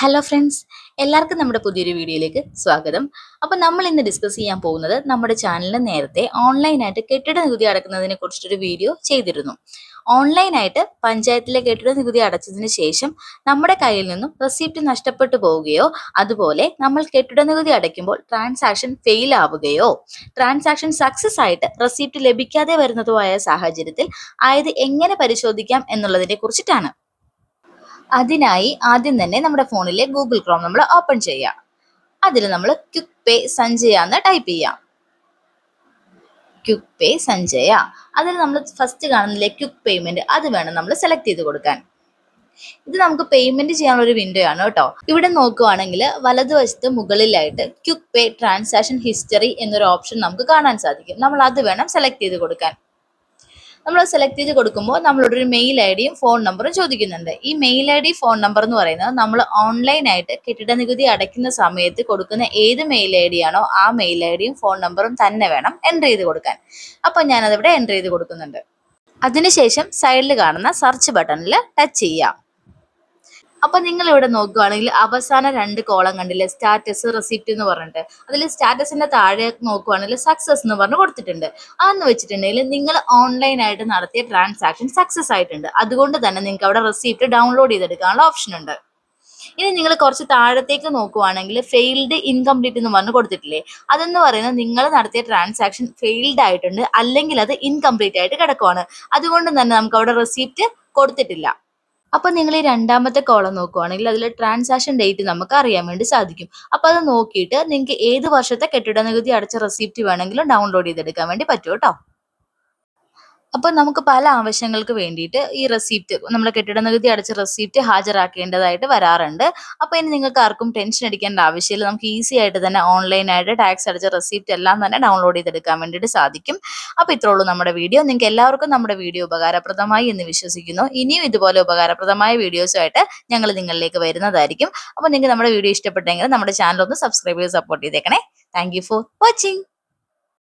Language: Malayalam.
ഹലോ ഫ്രണ്ട്സ് എല്ലാവർക്കും നമ്മുടെ പുതിയൊരു വീഡിയോയിലേക്ക് സ്വാഗതം. അപ്പോൾ നമ്മൾ ഇന്ന് ഡിസ്കസ് ചെയ്യാൻ പോകുന്നത് നമ്മുടെ ചാനലിൽ നേരത്തെ ഓൺലൈനായിട്ട് കെട്ടിട നികുതി അടക്കുന്നതിനെ കുറിച്ചിട്ടൊരു വീഡിയോ ചെയ്തിരുന്നു. ഓൺലൈനായിട്ട് പഞ്ചായത്തിലെ കെട്ടിട നികുതി അടച്ചതിന് ശേഷം നമ്മുടെ കയ്യിൽ നിന്നും റെസിപ്റ്റ് നഷ്ടപ്പെട്ടു പോവുകയോ അതുപോലെ നമ്മൾ കെട്ടിട നികുതി അടയ്ക്കുമ്പോൾ ട്രാൻസാക്ഷൻ ഫെയിൽ ആവുകയോ ട്രാൻസാക്ഷൻ സക്സസ് ആയിട്ട് റെസിപ്റ്റ് ലഭിക്കാതെ വരുന്നതുമായ സാഹചര്യത്തിൽ ആയത് എങ്ങനെ പരിശോധിക്കാം എന്നുള്ളതിനെ കുറിച്ചിട്ടാണ് അതിനായി ആദ്യം തന്നെ നമ്മുടെ ഫോണിലെ ഗൂഗിൾ ക്രോം നമ്മൾ ഓപ്പൺ ചെയ്യാം. അതിൽ നമ്മൾ ക്വിക്ക് പേ സഞ്ജയ എന്ന് ടൈപ്പ് ചെയ്യാം. Quick pay Sanjaya. അതിൽ നമ്മൾ ഫസ്റ്റ് കാണുന്നില്ലേ ക്വിക്ക് പേയ്മെന്റ് അത് വേണം നമ്മൾ സെലക്ട് ചെയ്ത് കൊടുക്കാൻ. ഇത് നമുക്ക് പേയ്മെന്റ് ചെയ്യാനുള്ള ഒരു വിൻഡോ ആണ് കേട്ടോ. ഇവിടെ നോക്കുവാണെങ്കിൽ വലതുവശത്ത് മുകളിലായിട്ട് ക്വിക്ക് പേ ട്രാൻസാക്ഷൻ ഹിസ്റ്ററി എന്നൊരു ഓപ്ഷൻ നമുക്ക് കാണാൻ സാധിക്കും. നമ്മൾ അത് വേണം സെലക്ട് ചെയ്ത് കൊടുക്കാൻ. നമ്മൾ സെലക്ട് ചെയ്ത് കൊടുക്കുമ്പോൾ നമ്മളോട് ഒരു മെയിൽ ഐ ഡിയും ഫോൺ നമ്പറും ചോദിക്കുന്നുണ്ട്. Email I D phone number എന്ന് പറയുന്നത് നമ്മൾ ഓൺലൈൻ ആയിട്ട് കെട്ടിട നികുതി അടയ്ക്കുന്ന സമയത്ത് കൊടുക്കുന്ന ഏത് മെയിൽ ഐ ഡി ആണോ ആ മെയിൽ ഐ ഡിയും ഫോൺ നമ്പറും തന്നെ വേണം എന്റർ ചെയ്ത് കൊടുക്കാൻ. അപ്പോൾ ഞാനതിവിടെ എന്റർ ചെയ്ത് കൊടുക്കുന്നുണ്ട്. അതിനുശേഷം സൈഡിൽ കാണുന്ന സെർച്ച് ബട്ടണിൽ ടച്ച് ചെയ്യാം. അപ്പൊ നിങ്ങൾ ഇവിടെ നോക്കുകയാണെങ്കിൽ അവസാന രണ്ട് കോളം കണ്ടില്ലേ? സ്റ്റാറ്റസ് റെസിപ്റ്റ് എന്ന് പറഞ്ഞിട്ട്. അതിൽ സ്റ്റാറ്റസിന്റെ താഴെ നോക്കുകയാണെങ്കിൽ സക്സസ് എന്ന് പറഞ്ഞ് കൊടുത്തിട്ടുണ്ട്. അതെന്ന് വെച്ചിട്ടുണ്ടെങ്കിൽ നിങ്ങൾ ഓൺലൈനായിട്ട് നടത്തിയ ട്രാൻസാക്ഷൻ സക്സസ് ആയിട്ടുണ്ട്. അതുകൊണ്ട് തന്നെ നിങ്ങൾക്ക് അവിടെ റെസിപ്റ്റ് ഡൗൺലോഡ് ചെയ്തെടുക്കാനുള്ള ഓപ്ഷൻ ഉണ്ട്. ഇനി നിങ്ങൾ കുറച്ച് താഴത്തേക്ക് നോക്കുവാണെങ്കിൽ ഫെയിൽഡ് ഇൻകംപ്ലീറ്റ് എന്ന് പറഞ്ഞ് കൊടുത്തിട്ടില്ലേ? അതെന്ന് പറയുന്നത് നിങ്ങൾ നടത്തിയ ട്രാൻസാക്ഷൻ ഫെയിൽഡ് ആയിട്ടുണ്ട്. അല്ലെങ്കിൽ അത് ഇൻകംപ്ലീറ്റ് ആയിട്ട് കിടക്കുവാണ്. അതുകൊണ്ട് തന്നെ നമുക്ക് അവിടെ റെസിപ്റ്റ് കൊടുത്തിട്ടില്ല. അപ്പൊ നിങ്ങൾ ഈ രണ്ടാമത്തെ കോളം നോക്കുവാണെങ്കിൽ അതിൽ ട്രാൻസാക്ഷൻ ഡേറ്റ് നമുക്ക് അറിയാൻ വേണ്ടി സാധിക്കും. അപ്പൊ അത് നോക്കിയിട്ട് നിങ്ങൾക്ക് ഏത് വർഷത്തെ കെട്ടിട നികുതി അടച്ച റെസിപ്റ്റ് വേണമെങ്കിലും ഡൗൺലോഡ് ചെയ്തെടുക്കാൻ വേണ്ടി പറ്റും കേട്ടോ. അപ്പോൾ നമുക്ക് പല ആവശ്യങ്ങൾക്ക് വേണ്ടിയിട്ട് ഈ റെസിപ്റ്റ് നമ്മുടെ കെട്ടിട നികുതി അടച്ച റെസിപ്റ്റ് ഹാജരാക്കേണ്ടതായിട്ട് വരാറുണ്ട്. അപ്പോൾ ഇനി നിങ്ങൾക്ക് ആർക്കും ടെൻഷൻ അടിക്കേണ്ട ആവശ്യമില്ല. നമുക്ക് ഈസി ആയിട്ട് തന്നെ ഓൺലൈനായിട്ട് ടാക്സ് അടച്ച റെസിപ്റ്റ് എല്ലാം തന്നെ ഡൗൺലോഡ് ചെയ്തെടുക്കാൻ വേണ്ടിയിട്ട് സാധിക്കും. അപ്പോൾ ഇത്രേ ഉള്ളൂ നമ്മുടെ വീഡിയോ നിങ്ങൾക്ക് എല്ലാവർക്കും നമ്മുടെ വീഡിയോ ഉപകാരപ്രദമായി എന്ന് വിശ്വസിക്കുന്നു. ഇനിയും ഇതുപോലെ ഉപകാരപ്രദമായ വീഡിയോസുമായിട്ട് ഞങ്ങൾ നിങ്ങളിലേക്ക് വരുന്നതായിരിക്കും. അപ്പോൾ നിങ്ങൾക്ക് നമ്മുടെ വീഡിയോ ഇഷ്ടപ്പെട്ടെങ്കിൽ നമ്മുടെ ചാനൽ ഒന്ന് സബ്സ്ക്രൈബ് ചെയ്ത് സപ്പോർട്ട് ചെയ്തേക്കണേ. Thank for watching